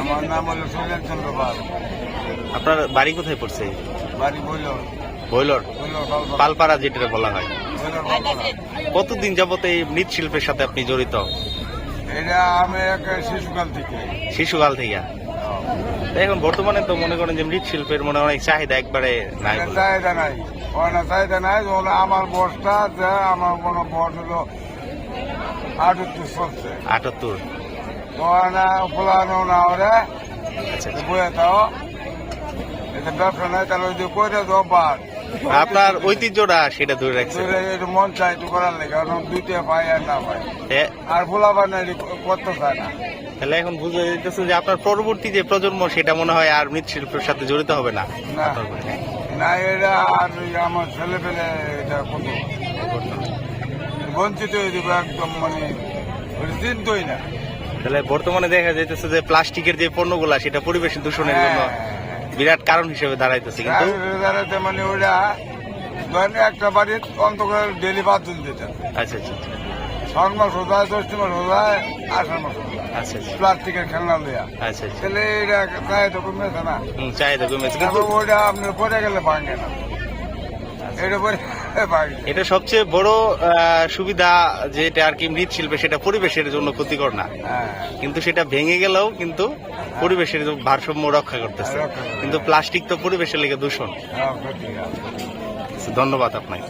আমার নাম হলো শৈলেন চন্দ্র পাল। আপনার বাড়ি কোথায় পড়ছে? বাড়ি পালপাড়া যেটা বলা হয়। কতদিন যাবত এই মৃৎশিল্পের সাথে আপনি জড়িত? এটা আমি শিশুকাল থেকে। শিশুকাল থেকে? এখন বর্তমানে তো মনে করেন যে মৃৎশিল্পের মনে হয় অনেক চাহিদা একবারে নাই চাহিদা নাই। ওখানে চাহিদা নাই আমার বসটা যে আমার কোনো বস হলো আটত্রিশ চলছে। আটাত্তর। ওখানে ফুলানো না ওরে। বয়ে দাও। এটা ব্যবসা নাই তাহলে ওই যে করে দাও বাদ। আপনার ঐতিহ্যটা সেটা ধরে রাখছে মন চাই একটু করার লেগে কারণ দুইটা পাই আর না এ- আর ফুলাবার নাই করতে চায় না। তাহলে এখন বুঝে যেতেছে যে আপনার পরবর্তী যে প্রজন্ম সেটা মনে হয় আর মৃৎশিল্পের সাথে জড়িত হবে না। না। না এটা আর আমার ছেলে পেলে এটা কত বঞ্চিত হয়ে যাবে একদম মানে চিন্তই না। তাহলে বর্তমানে দেখা যাইতেছে যে প্লাস্টিকের যে পণ্যগুলা সেটা পরিবেশ দূষণের জন্য বিরাট কারণ হিসেবে দাঁড়াইতেছে কিন্তু মানে ওইটা ধরেন একটা বাড়ির অন্তত ডেলি বাথরুম দিতে আচ্ছা আচ্ছা ছয় মাস রোজায় দশটি মাস রোজায় আষাঢ় মাস আচ্ছা আচ্ছা। প্লাস্টিকের খেলনা দেয়া আচ্ছা আচ্ছা। তাহলে এটা চাহিদা কমেছে না? চাহিদা কমেছে কিন্তু ওইটা আপনার পরে গেলে ভাঙে না। এটা সবচেয়ে বড় আহ, সুবিধা যেটা আর কি মৃৎশিল্পে সেটা পরিবেশের জন্য ক্ষতিকর না। হ্যাঁ। কিন্তু সেটা ভেঙে গেলেও কিন্তু পরিবেশের ভারসাম্য রক্ষা করতেছে। কিন্তু প্লাস্টিক তো পরিবেশের লেগে দূষণ। হ্যাঁ আছে। ধন্যবাদ আপনাকে।